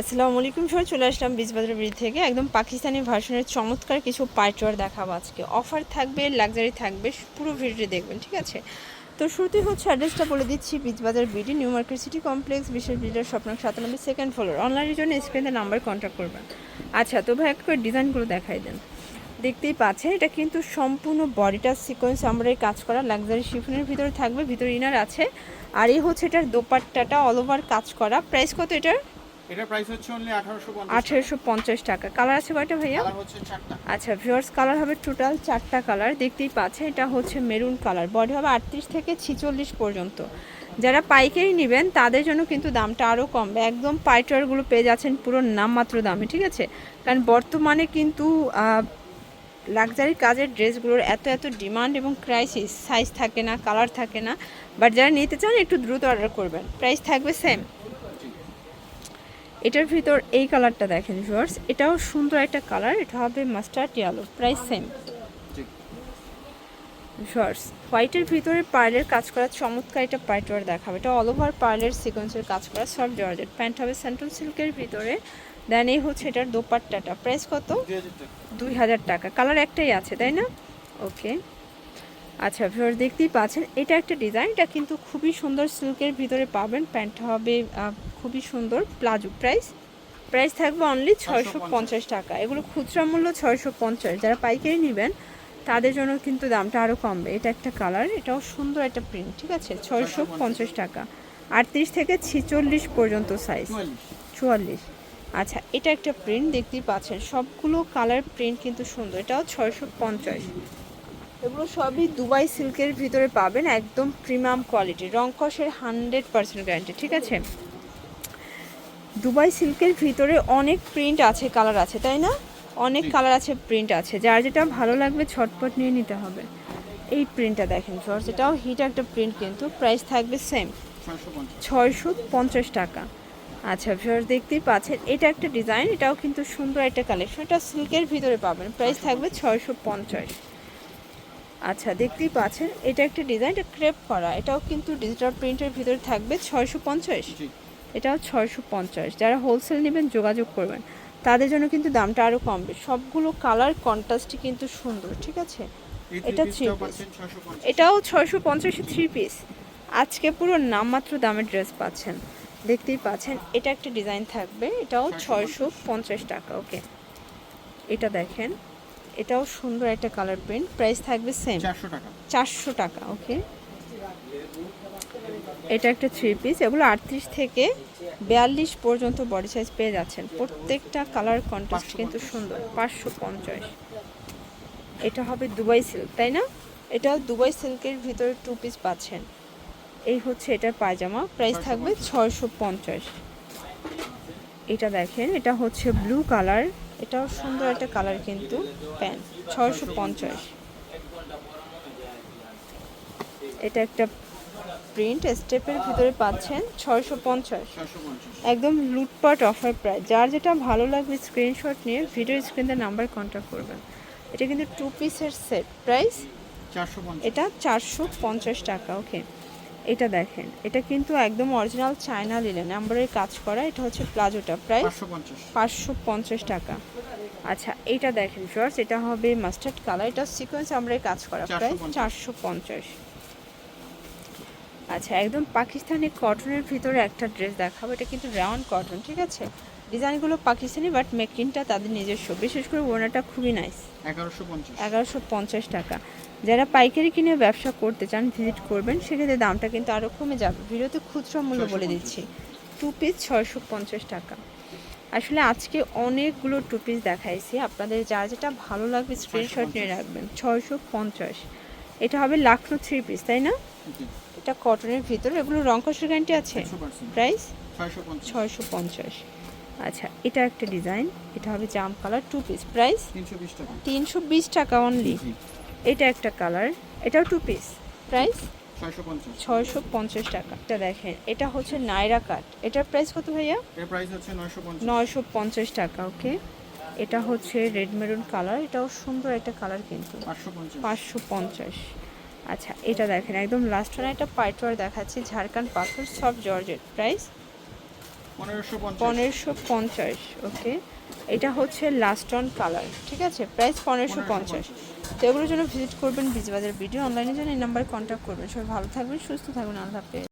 আসসালামু আলাইকুম সবাই, চলে আসলাম বীজবাজার ব্রিজ থেকে। একদম পাকিস্তানি ভার্সনের চমৎকার কিছু পাইটওয়ার দেখাবো আজকে। অফার থাকবে, লাক্সারি থাকবে, পুরো ভিডিওটি দেখবেন, ঠিক আছে? তো শুরুতেই হচ্ছে অ্যাড্রেসটা বলে দিচ্ছি Beejbazar BD, new market city complex, বিশেষ বিল্ডার স্বপ্ন সাতানব্বই সেকেন্ড ফ্লোর অনলাইনের জন্য স্ক্রিনে নাম্বার কন্ট্যাক্ট করবেন। আচ্ছা তো ভাই এক করে ডিজাইনগুলো দেখাই দেন। দেখতেই পাচ্ছেন, এটা কিন্তু সম্পূর্ণ বডিটা সিকোয়েন্স আমরা কাজ করা লাক্সারি শিফনের ভিতরে থাকবে, ভিতরে ইনার আছে। আর এই হচ্ছে এটার দোপাট্টাটা অল ওভার কাজ করা। প্রাইস কত এটার? এটা প্রাইস হচ্ছে অনলি 1850 আঠেরোশো পঞ্চাশ টাকা। কালার আছে কয়টা ভাইয়া? কালার হচ্ছে চারটা। আচ্ছা ভিউয়ার্স কালার হবে টোটাল চারটা কালার দেখতেই পাচ্ছেন এটা হচ্ছে মেরুন কালার বডি হবে আটত্রিশ থেকে ছিচল্লিশ পর্যন্ত। যারা পাইকারি নেবেন তাদের জন্য কিন্তু দামটা আরও কমবে। একদম পাইটারগুলো পেয়ে যাচ্ছেন পুরো নামমাত্র দামে ঠিক আছে? কারণ বর্তমানে কিন্তু লাক্সারি কাজের ড্রেসগুলোর এত এত ডিমান্ড এবং ক্রাইসিস সাইজ থাকে না কালার থাকে না। বাট যারা নিতে চান একটু দ্রুত অর্ডার করবেন। প্রাইস থাকবে সেম এটার ভিতর এই কালারটা দেখেন ভিউয়ার্স এটাও সুন্দর একটা কালার এটা হবে mustard yellow price same viewers হোয়াইটের ভিতরে পার্লের কাজ করা চমৎকার এটা পাইটওয়ার দেখাবে। এটা অল ওভার পার্লের সিকোয়েন্সের কাজ করা সব জর্জেট। প্যান্ট হবে সেন্ট্রাল সিল্কের ভিতরে দেন এই হচ্ছে এটার দোপাট্টাটা। প্রাইস কত? 2000 টাকা। দুই হাজার টাকা। কালার একটাই আছে তাই না? ওকে আচ্ছা ভিউয়ার দেখতেই পাচ্ছেন এটা একটা ডিজাইন এটা কিন্তু খুবই সুন্দর সিল্কের ভিতরে পাবেন। প্যান্টটা হবে খুবই সুন্দর প্লাজো প্রাইস প্রাইস থাকবে অনলি ছয়শো পঞ্চাশ টাকা। এগুলো খুচরা মূল্য ছয়শো পঞ্চাশ। যারা পাইকারি নেবেন তাদের জন্য কিন্তু দামটা আরও কমবে। এটা একটা কালার এটাও সুন্দর একটা প্রিন্ট ঠিক আছে? ছয়শো পঞ্চাশ টাকা। আটত্রিশ থেকে ছিচল্লিশ পর্যন্ত সাইজ 44 চুয়াল্লিশ। আচ্ছা এটা একটা প্রিন্ট দেখতেই পাচ্ছেন। সবগুলো কালার প্রিন্ট কিন্তু সুন্দর। এটাও ছয়শো পঞ্চাশ। এগুলো সবই দুবাই সিল্কের ভিতরে পাবেন। একদম প্রিমিয়াম কোয়ালিটি রংকসের হান্ড্রেড পার্সেন্ট গ্যারান্টি ঠিক আছে? দুবাই সিল্কের ভিতরে অনেক প্রিন্ট আছে কালার আছে তাই না? অনেক কালার আছে প্রিন্ট আছে। যার যেটা ভালো লাগবে ছটপট নিয়ে নিতে হবে। এই প্রিন্টটা দেখেন ফর্স এটাও হিট একটা প্রিন্ট কিন্তু। প্রাইস থাকবে সেম ছয়শো পঞ্চাশ। টাকা। আচ্ছা ভিউয়ার্স দেখতেই পাচ্ছেন এটা একটা ডিজাইন এটাও কিন্তু সুন্দর একটা কালেকশন এটা সিল্কের ভিতরে পাবেন প্রাইস থাকবে ছয়শো পঞ্চাশ। আচ্ছা দেখতেই পাচ্ছেন এটা একটা ডিজাইন এটা ক্রেপ করা। এটাও কিন্তু ডিজিটাল প্রিন্টের ভিতরে থাকবে ছয়শো পঞ্চাশ। জি এটাও ছয়শো পঞ্চাশ। যারা হোলসেল নেবেন যোগাযোগ করবেন। তাদের জন্য কিন্তু দামটা আরও কমবে সবগুলো কালার কন্ট্রাস্টই কিন্তু সুন্দর ঠিক আছে? এটা এটা থ্রি 650 এটাও ছয়শো পঞ্চাশে থ্রি পিস আজকে পুরো নামমাত্র দামের ড্রেস পাচ্ছেন। দেখতেই পাচ্ছেন এটা একটা ডিজাইন থাকবে। এটাও ছয়শো পঞ্চাশ। টাকা ওকে এটা দেখেন এটাও সুন্দর একটা কালার প্রিন্ট প্রাইস থাকবে সেম 400 টাকা। চারশো টাকা ওকে এটা একটা থ্রি পিস এগুলো আটত্রিশ থেকে বিয়াল্লিশ পর্যন্ত বডি সাইজ পেয়ে যাচ্ছেন। প্রত্যেকটা কালার কন্ট্রাস্ট কিন্তু সুন্দর, পাঁচশো পঞ্চাশ। এটা হবে দুবাই সিল্ক তাই না? এটাও দুবাই সিল্কের ভিতরে টু পিস পাচ্ছেন। এই হচ্ছে এটার পায়জামা প্রাইস থাকবে ছয়শো পঞ্চাশ। এটা দেখেন, এটা হচ্ছে ব্লু কালার এটাও সুন্দর একটা কালার কিন্তু প্যান্ট ছয়শো পঞ্চাশ। এটা একটা প্রিন্ট স্টেপের ভিতরে পাচ্ছেন ছয়শো পঞ্চাশ। একদম লুটপাট অফার প্রায় যার যেটা ভালো লাগবে স্ক্রিনশট নিয়ে ভিডিও স্ক্রিনে নাম্বার কন্ট্যাক্ট করবেন। এটা কিন্তু টু পিসের সেট প্রাইস 450 এটা চারশো পঞ্চাশ টাকা ওকে এটা দেখেন এটা কিন্তু একদম অরিজিনাল চায়না লিলেন নাম্বারের কাজ করা এটা হচ্ছে প্লাজোটা প্রাইস পাঁচশো পঞ্চাশ। টাকা। আচ্ছা এটা দেখেন শর্টস এটা হবে মাস্টার্ড কালার এটা সিকোয়েন্স আমরা কাজ করা প্রায় চারশো পঞ্চাশ। আচ্ছা একদম পাকিস্তানি কটনের ভিতরে একটা ড্রেস দেখাবো। এটা কিন্তু রাউন্ড কটন ঠিক আছে? ডিজাইনগুলো পাকিস্তানি বাট মেকিংটা তাদের নিজস্ব। বিশেষ করে ওনাটা খুবই নাইস 1150 এগারোশো পঞ্চাশ টাকা। যারা পাইকারি কিনে ব্যবসা করতে চান ভিজিট করবেন সেক্ষেত্রে দামটা কিন্তু আরও কমে যাবে। ভিডিওতে খুচরা মূল্য বলে দিচ্ছি। টু পিস ছয়শো পঞ্চাশ টাকা। আসলে আজকে অনেকগুলো টু পিস দেখাইছি। আপনাদের যা যেটা ভালো লাগবে স্ক্রিনশট নিয়ে রাখবেন। ছয়শো পঞ্চাশ। এটা হবে লাখনো থ্রি পিস তাই না? এটা কটনের ভিতর এগুলো রং রংকসের গ্যারান্টি আছে? 100% প্রাইস ছয়শো পঞ্চাশ। আচ্ছা এটা একটা ডিজাইন এটা হবে জাম কালার টু পিস প্রাইস টাকা। তিনশো বিশ টাকা অনলি এটা একটা কালার এটাও টু পিস প্রাইস 650 ছয়শো পঞ্চাশ টাকা। এটা দেখেন এটা হচ্ছে নাইরা কাট এটার প্রাইস কত ভাইয়া? প্রাইস হচ্ছে 950 নয়শো পঞ্চাশ টাকা ওকে এটা হচ্ছে রেড মেরুন কালার। এটাও সুন্দর একটা কালার কিন্তু। 550 পাঁচশো পঞ্চাশ। আচ্ছা এটা দেখেন একদম লাস্ট ওয়ান একটা পাইটওয়ার দেখাচ্ছি। ঝাড়খান্ড পাথর সব জর্জেট প্রাইস পনেরোশো পঞ্চাশ। পনেরোশো পঞ্চাশ ওকে এটা হচ্ছে লাস্ট অন কালার ঠিক আছে? প্রাইস পনেরোশো পঞ্চাশ। তো এগুলোর জন্য ভিজিট করবেন বীজবাজার ভিডিও অনলাইনের জন্য এই নাম্বারে কন্ট্যাক্ট করবেন। সবাই ভালো থাকবেন সুস্থ থাকবেন। আল্লাহ হাফেজ।